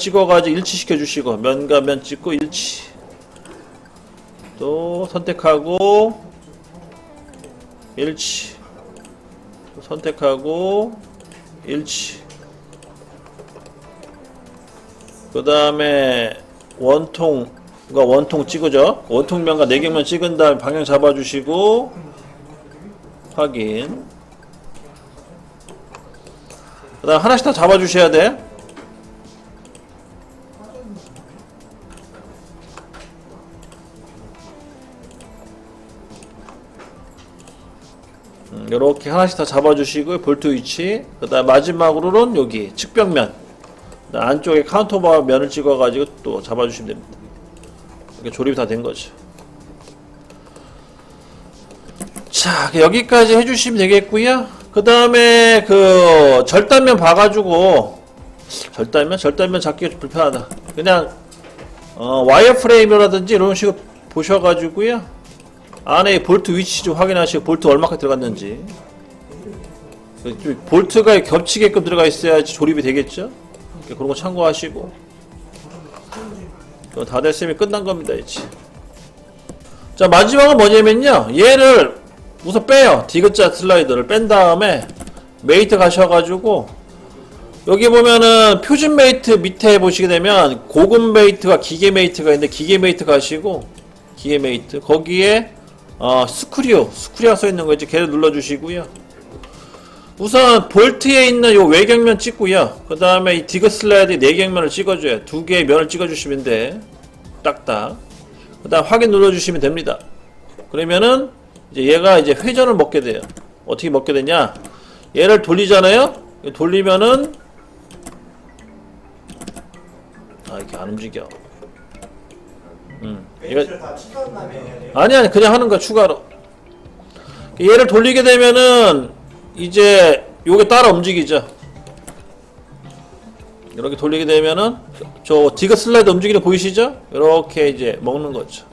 찍어가지고 일치시켜 주시고 면과 면 찍고 일치. 또 선택하고 일치. 또 선택하고 일치. 그 다음에 원통 과 원통 찍으죠? 원통 면과 내경면 찍은 다음에 방향 잡아주시고 확인. 그 다음 하나씩 다 잡아주셔야 돼 이렇게 하나씩 다 잡아주시고 볼트 위치. 그 다음 마지막으로는 여기 측벽면. 안쪽에 카운터바 면을 찍어가지고 또 잡아주시면 됩니다. 이렇게 조립이 다 된 거죠. 자 여기까지 해주시면 되겠고요. 그 다음에 그 절단면 봐가지고 절단면? 절단면 잡기가 좀 불편하다. 그냥 어, 와이어 프레임이라든지 이런 식으로 보셔가지고요 안에 볼트 위치 좀 확인하시고 볼트 얼마까지 들어갔는지. 볼트가 겹치게끔 들어가 있어야지 조립이 되겠죠? 그런 거 참고하시고. 다 됐으면 끝난 겁니다 이제. 자 마지막은 뭐냐면요. 얘를 우선 빼요. 디귿자 슬라이더를 뺀 다음에 메이트 가셔가지고 여기 보면은 표준 메이트 밑에 보시게 되면 고급 메이트와 기계 메이트가 있는데 기계 메이트 가시고 기계 메이트 거기에 어, 스크류, 스크류가 써 있는 거 이제 걔를 눌러주시고요. 우선 볼트에 있는 요 외경면 찍고요. 그 다음에 이 디그 슬라이드 내경면을 찍어줘요. 두 개의 면을 찍어주시면 돼. 딱딱. 그 다음 확인 눌러주시면 됩니다. 그러면은 이제 얘가 이제 회전을 먹게 돼요. 어떻게 먹게 되냐? 얘를 돌리잖아요. 돌리면은 아 이렇게 안 움직여. 음, 얘가 메이트를 다 추가한 다음에 해야 돼요. 아니 아니 그냥 하는 거야 추가로. 얘를 돌리게 되면은 이제 요게 따라 움직이죠. 이렇게 돌리게 되면은 저 디그 슬라이드 움직이는 거 보이시죠? 이렇게 이제 먹는 거죠.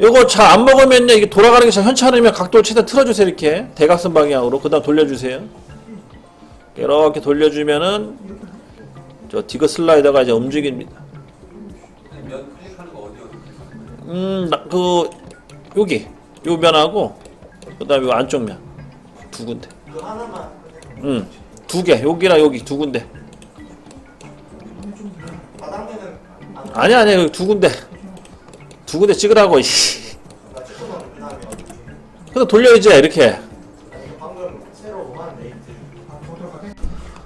요거 잘 안 먹으면요 이게 돌아가는 게 잘 현치 않으면 각도를 최대한 틀어주세요 이렇게. 대각선 방향으로. 그 다음 돌려주세요. 이렇게 돌려주면은 저 디그 슬라이더가 이제 움직입니다 음, 나, 그 여기 요 면하고 그 다음에 요 안쪽 면 두 군데. 그 음, 두 개. 여기랑 여기 두 군데. 아니 아니 두 군데. 두 군데 찍으라고. 씨. 나 찍고 나면 그 다음에 그래서 돌려야지 이렇게.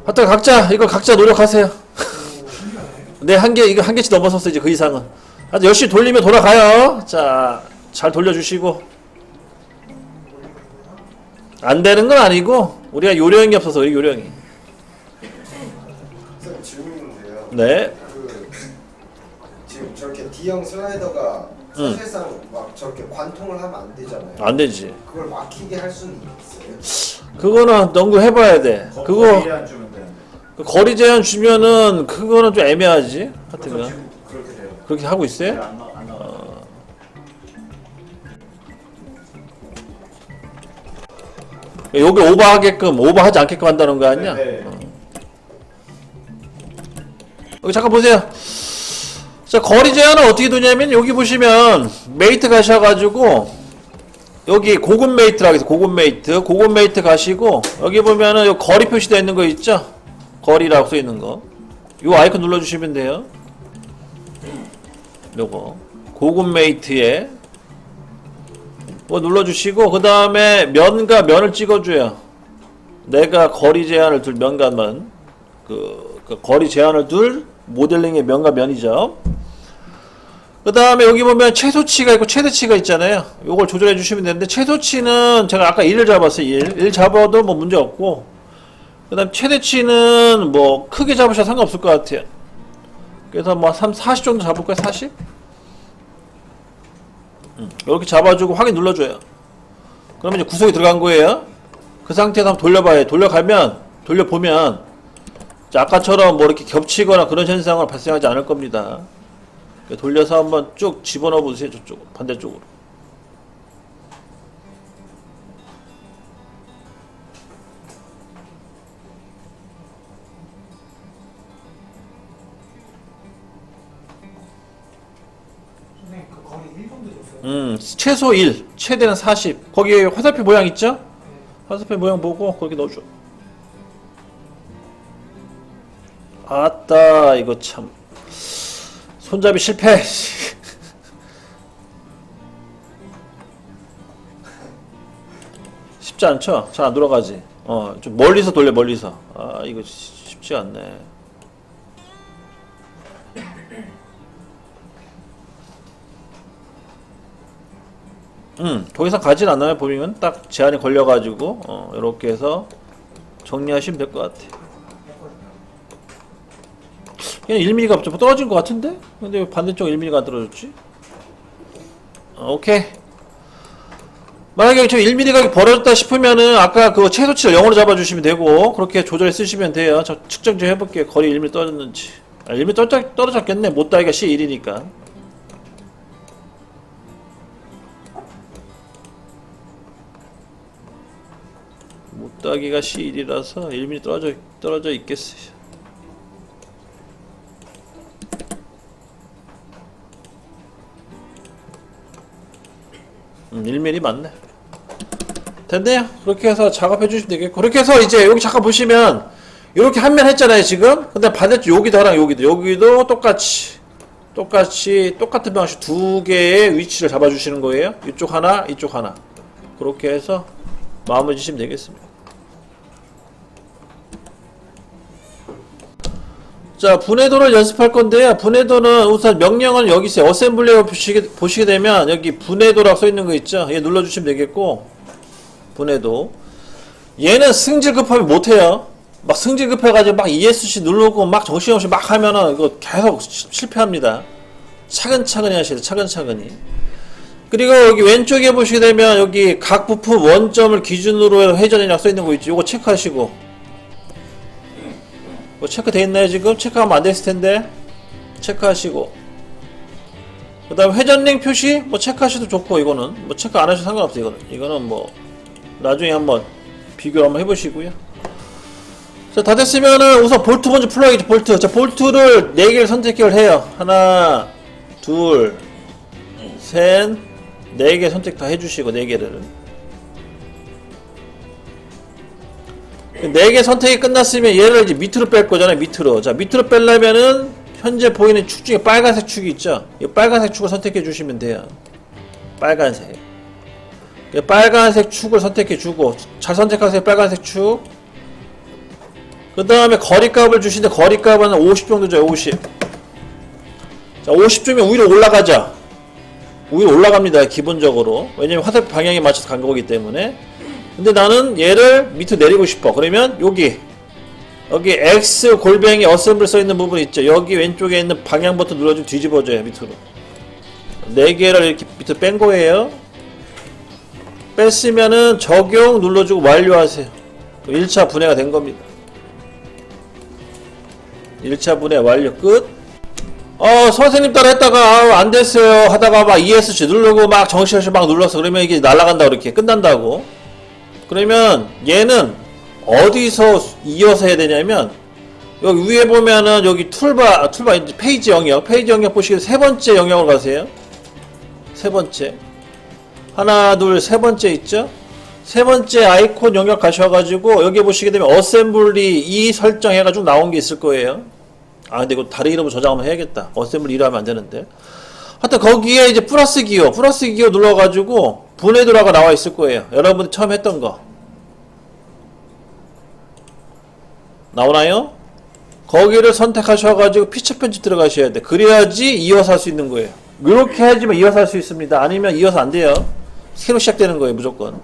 하여튼 각자 이거 각자 노력하세요. 네, 한 개 이거 한 개씩 넘어섰어 이제 그 이상은. 하여튼 열심히 돌리면 돌아가요. 자, 잘 돌려주시고. 안 되는 건 아니고 우리가 요령이 없어서 그래, 요령이. 선생님 질문인데요. 네. 그 지금 저렇게 D형 슬라이더가 응. 사실상 막 저렇게 관통을 하면 안 되잖아요. 안 되지. 그걸 막히게 할 수는 있어요. 그거는 연구해봐야 돼. 그거 안 주면 되는데. 그 거리 제한 주면은 그거는 좀 애매하지. 하여튼 지금 그렇게 하고 있어요? 안 나와. 여기 오버하게끔 오버하지 않게끔 한다는 거 아니야? 네. 여기 잠깐 보세요. 자 거리 제한은 어떻게 두냐면 여기 보시면 메이트 가셔가지고 여기 고급 메이트라고 해서 고급 메이트 고급 메이트 가시고 여기 보면은 요 거리 표시되어 있는 거 있죠? 거리라고 써 있는 거. 요 아이콘 눌러주시면 돼요. 요거 고급 메이트에 뭐 눌러주시고 그 다음에 면과 면을 찍어줘요. 내가 거리 제한을 둘 면과 면, 그, 그 거리 제한을 둘 모델링의 면과 면이죠. 그 다음에 여기 보면 최소치가 있고 최대치가 있잖아요. 요걸 조절해 주시면 되는데 최소치는 제가 아까 1을 잡았어요. 1. 1 잡아도 뭐 문제 없고 그 다음 최대치는 뭐 크게 잡으셔도 상관없을 것 같아요. 그래서 뭐 3, 40 정도 잡을까요? 40? 이렇게 잡아주고 확인 눌러줘요. 그러면 이제 구석이 들어간 거예요. 그 상태에서 한번 돌려봐요. 돌려가면, 돌려보면, 자, 아까처럼 뭐 이렇게 겹치거나 그런 현상을 발생하지 않을 겁니다. 돌려서 한번 쭉 집어넣어 보세요. 저쪽으로, 반대쪽으로. 음, 최소 1, 최대는 40. 거기에 화살표 모양 있죠? 화살표 모양 보고 거기 넣어줘. 아따, 이거 참. 손잡이 실패. 쉽지 않죠? 잘 안 돌아가지. 어, 좀 멀리서 돌려, 멀리서. 아, 이거 쉽- 쉽지 않네. 음, 더 이상 가진 않아요, 보밍은. 딱 제한이 걸려가지고, 어, 이렇게 해서 정리하시면 될 것 같아요. 그냥 1mm가 좀 떨어진 것 같은데? 근데 왜 반대쪽 1mm가 안 떨어졌지? 어, 오케이. 만약에 저 1mm가 벌어졌다 싶으면은 아까 그 최소치를 0으로 잡아주시면 되고 그렇게 조절해 쓰시면 돼요. 저 측정 좀 해볼게요. 거리 1mm 떨어졌는지. 아, 1mm 떨어졌, 떨어졌겠네. 못 따기가 C1이니까. 따기가 C1이라서 1mm 떨어져, 떨어져 있겠어요. 음, 1mm 맞네. 됐네요. 그렇게 해서 작업해 주시면 되겠고. 그렇게 해서 이제 여기 잠깐 보시면, 이렇게 한 면 했잖아요, 지금. 근데 반대쪽 여기도 하랑 여기도, 여기도 똑같이, 똑같이, 똑같은 방식 두 개의 위치를 잡아주시는 거예요. 이쪽 하나, 이쪽 하나. 그렇게 해서 마무리 지시면 되겠습니다. 자, 분해도를 연습할 건데요. 분해도는 우선 명령은 여기 있어요. 어셈블리어 보시게, 보시게 되면 여기 분해도라고 써 있는 거 있죠? 얘 눌러주시면 되겠고, 분해도. 얘는 승질 급하면 못해요. 막 승질 급해가지고 막 ESC 누르고 막 정신없이 막 하면은 이거 계속 시- 실패합니다. 차근차근히 하셔야 돼요. 차근차근히. 그리고 여기 왼쪽에 보시게 되면 여기 각 부품 원점을 기준으로 회전이라고 써 있는 거 있죠? 이거 체크하시고. 뭐 체크돼 있나요 지금? 체크하면 안 됐을 텐데. 체크하시고. 그 다음 회전링 표시? 뭐 체크하셔도 좋고 이거는. 뭐 체크 안 하셔도 상관없어요 이거는. 이거는 뭐 나중에 한번 비교 한번 해보시고요. 자 다 됐으면은 우선 볼트 먼저 풀어야겠죠 볼트. 자 볼트를 4개를 선택을 해요. 하나 둘셋 4개 선택 다 해주시고 4개를 4개 선택이 끝났으면 얘를 이제 밑으로 뺄 거잖아요 밑으로. 자 밑으로 빼려면은 현재 보이는 축 중에 빨간색 축이 있죠? 이 빨간색 축을 선택해 주시면 돼요. 빨간색. 이 빨간색 축을 선택해 주고 잘 선택하세요 빨간색 축. 그 다음에 거리값을 주시는데 거리값은 50 정도 줘요 50 자, 50점이면 오히려 올라가죠 오히려 올라갑니다 기본적으로. 왜냐면 화살표 방향에 맞춰서 간 거기 때문에 근데 나는 얘를 밑으로 내리고 싶어. 그러면 여기 여기 X 골뱅이 어셈블 써 있는 부분 있죠. 여기 왼쪽에 있는 방향 버튼 눌러주면 뒤집어져요 밑으로. 네 개를 이렇게 밑으로 뺀 거예요. 뺐으면은 적용 눌러주고 완료하세요. 1차 분해가 된 겁니다. 1차 분해 완료 끝. 어 선생님 따라 했다가 아우, 안 됐어요 하다가 막 ESC 누르고 막 정신없이 막 눌러서 그러면 이게 날아간다 그렇게 끝난다고 그러면 얘는 어디서 이어서 해야 되냐면 여기 위에 보면은 여기 툴바 아, 툴바 페이지 영역. 페이지 영역 보시면 세 번째 영역으로 가세요. 세 번째. 하나 둘 세 번째 있죠? 세 번째 아이콘 영역 가셔가지고 여기 보시게 되면 어셈블리 이 설정해가지고 나온 게 있을 거예요. 아 근데 이거 다른 이름으로 저장 한번 해야겠다. 어셈블리 이로 하면 안 되는데. 하여튼 거기에 이제 플러스 기호 플러스 기호 눌러가지고 분해도라가 나와 있을 거예요. 여러분이 처음 했던 거. 나오나요? 거기를 선택하셔가지고 피처 편집 들어가셔야 돼. 그래야지 이어서 할 수 있는 거예요. 이렇게 해야지만 이어서 할 수 있습니다. 아니면 이어서 안 돼요. 새로 시작되는 거예요 무조건.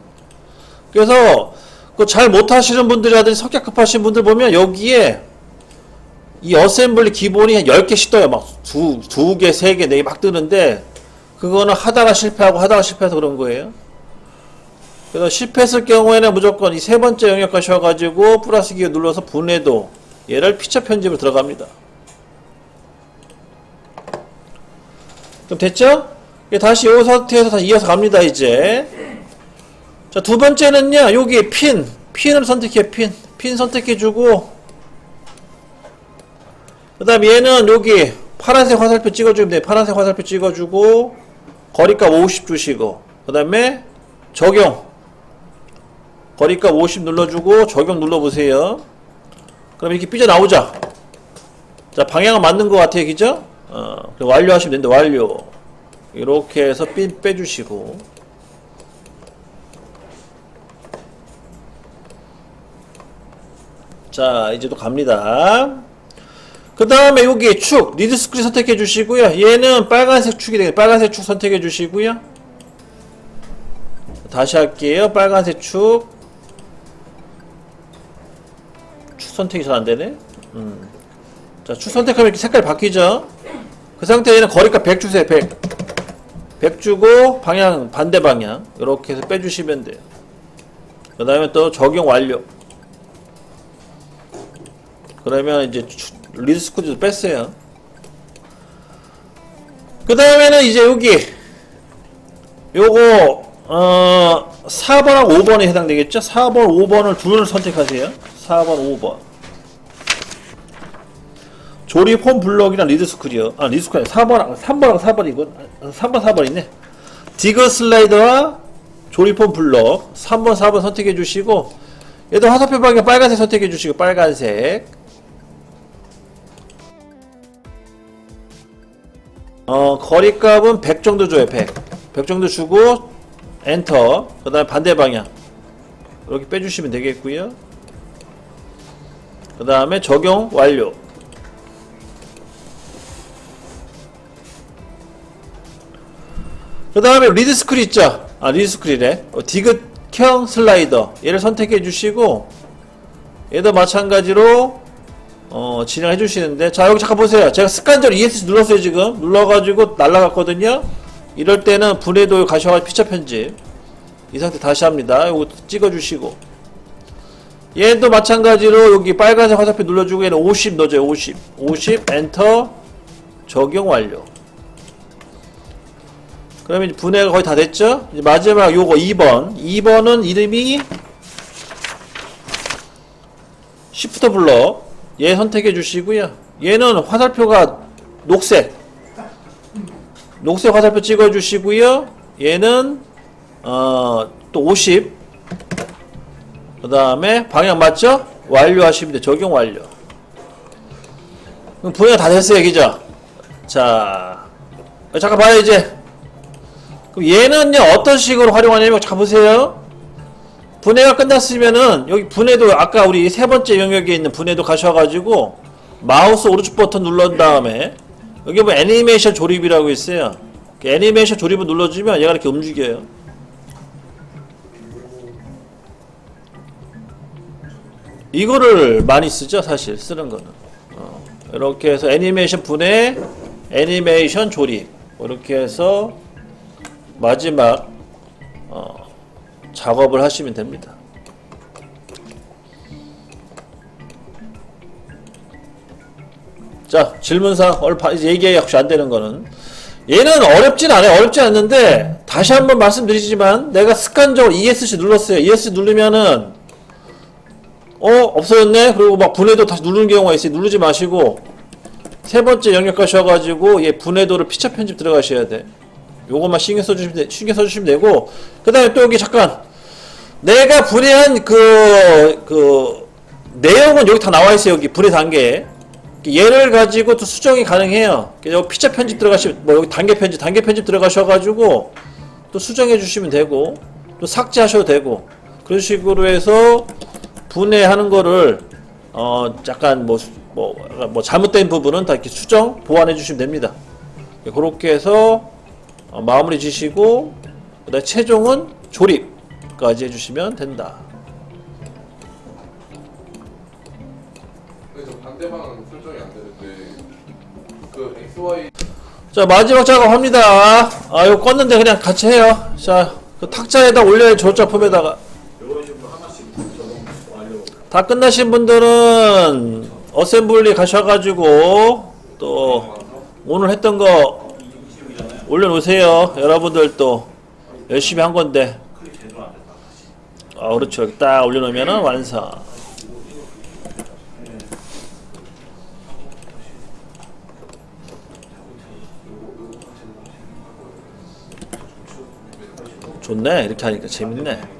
그래서 그 잘 못하시는 분들이라든지 성격 급하신 분들 보면 여기에 이 어셈블리 기본이 한 10개씩 떠요. 막 두, 두 개, 세 개, 네 개 막 뜨는데, 그거는 하다가 실패하고 하다가 실패해서 그런 거예요. 그래서 실패했을 경우에는 무조건 이 세 번째 영역 가셔가지고 플러스 기어 눌러서 분해도 얘를 피처 편집으로 들어갑니다. 그럼 됐죠? 다시 이 상태에서 다 이어서 갑니다, 이제. 자, 두 번째는요, 여기 핀. 핀을 선택해, 핀. 핀 선택해주고, 그 다음 얘는 여기 파란색 화살표 찍어주면 돼. 파란색 화살표 찍어주고 거리값 50 주시고 그 다음에 적용. 거리값 50 눌러주고 적용 눌러보세요. 그럼 이렇게 삐져나오죠 자 방향은 맞는 것 같아요. 그죠? 어, 완료하시면 되는데 완료. 이렇게 해서 삐 빼주시고. 자 이제 또 갑니다 그 다음에 여기 축 리드 스크린 선택해 주시고요. 얘는 빨간색 축이 되겠 빨간색 축 선택해 주시고요. 다시 할게요. 빨간색 축. 축 선택이 잘 안되네. 음. 자축 선택하면 이렇게 색깔이 바뀌죠? 그 상태에는 거리값 100 주세요 100 100 주고 방향 반대 방향. 이렇게 해서 빼주시면 돼요. 그 다음에 또 적용 완료. 그러면 이제 추- 리드 스쿠즈도 뺐어요. 그 다음에는 이제 여기 요거 어 4번하고 5번에 해당되겠죠? 4번, 5번을 둘을 선택하세요. 4번, 5번. 조립 홈 블럭이랑 리드 스크리어. 아, 리드 스크리어. 4번, 3번하고 4번이군. 3번, 4번 있네. 디그 슬라이더와 조립 홈 블럭. 3번, 4번 선택해 주시고, 얘도 화살표 방향 빨간색 선택해 주시고, 빨간색. 어, 거리값은 100 정도 줘요, 100. 100 정도 주고, 엔터. 그 다음에 반대 방향. 이렇게 빼주시면 되겠고요 그 다음에 적용 완료. 그 다음에 리드 스크린 있죠? 아, 리드 스크린에. 어, 디귿형 슬라이더. 얘를 선택해 주시고, 얘도 마찬가지로, 어, 진행해 주시는데, 자, 여기 잠깐 보세요. 제가 습관적으로 ESC 눌렀어요, 지금. 눌러가지고 날라갔거든요? 이럴 때는 분해도 가셔가지고 피처 편집. 이 상태 다시 합니다. 요거 찍어주시고. 얘도 마찬가지로 여기 빨간색 화살표 눌러주고 얘는 50 넣어줘요, 50. 50, 엔터, 적용 완료. 그러면 이제 분해가 거의 다 됐죠? 이제 마지막 요거 2번. 2번은 이름이 시프트 블럭. 얘 선택해 주시고요. 얘는 화살표가 녹색. 녹색 화살표 찍어 주시고요. 얘는 어, 또 50. 그 다음에 방향 맞죠? 완료하시면 돼. 적용 완료. 그럼 분해가 다 됐어요, 그죠? 자, 어, 잠깐 봐요, 이제. 그럼 얘는요, 어떤 식으로 활용하냐면, 자, 보세요. 분해가 끝났으면은, 여기 분해도, 아까 우리 세 번째 영역에 있는 분해도 가셔가지고, 마우스 오른쪽 버튼 눌른 다음에, 여기 뭐 애니메이션 조립이라고 있어요. 그 애니메이션 조립을 눌러주면 얘가 이렇게 움직여요. 이거를 많이 쓰죠, 사실 쓰는 거는. 어, 이렇게 해서 애니메이션 분해, 애니메이션 조립 이렇게 해서 마지막 어, 작업을 하시면 됩니다. 자 질문사항 얼파 이제 얘기 혹시 안 되는 거는 얘는 어렵진 않아요. 어렵지 않는데 다시 한번 말씀드리지만 내가 습관적으로 ESC 눌렀어요. ESC 누르면은 어 없어졌네 그리고 막 분해도 다시 누르는 경우가 있어요 누르지 마시고 세 번째 영역 가셔가지고 얘 분해도를 피처 편집 들어가셔야 돼 요것만 신경 써주시면 돼, 신경 써주시면 되고 그 다음에 또 여기 잠깐 내가 분해한 그, 그 내용은 여기 다 나와 있어요 여기 분해 단계 얘를 가지고 또 수정이 가능해요 여기 피처 편집 들어가시면 뭐 여기 단계 편집 단계 편집 들어가셔가지고 또 수정해 주시면 되고 또 삭제하셔도 되고 그런 식으로 해서 분해하는 거를 어 약간 뭐, 뭐, 뭐 잘못된 부분은 다 이렇게 수정 보완해 주시면 됩니다. 그렇게 해서 어, 마무리 지시고 그다음 최종은 조립까지 해주시면 된다. 근데 저 반대 방향 설정이 안 되는데 그 XY 자 마지막 작업합니다. 아 이거 껐는데 그냥 같이 해요. 자그 탁자에다 올려요 적용 완료. 다 끝나신 분들은 어셈블리 가셔가지고 또 오늘 했던 거 올려놓으세요. 여러분들 또 열심히 한 건데. 아 그렇죠. 이렇게 딱 올려놓으면 완성. 좋네 이렇게 하니까 재밌네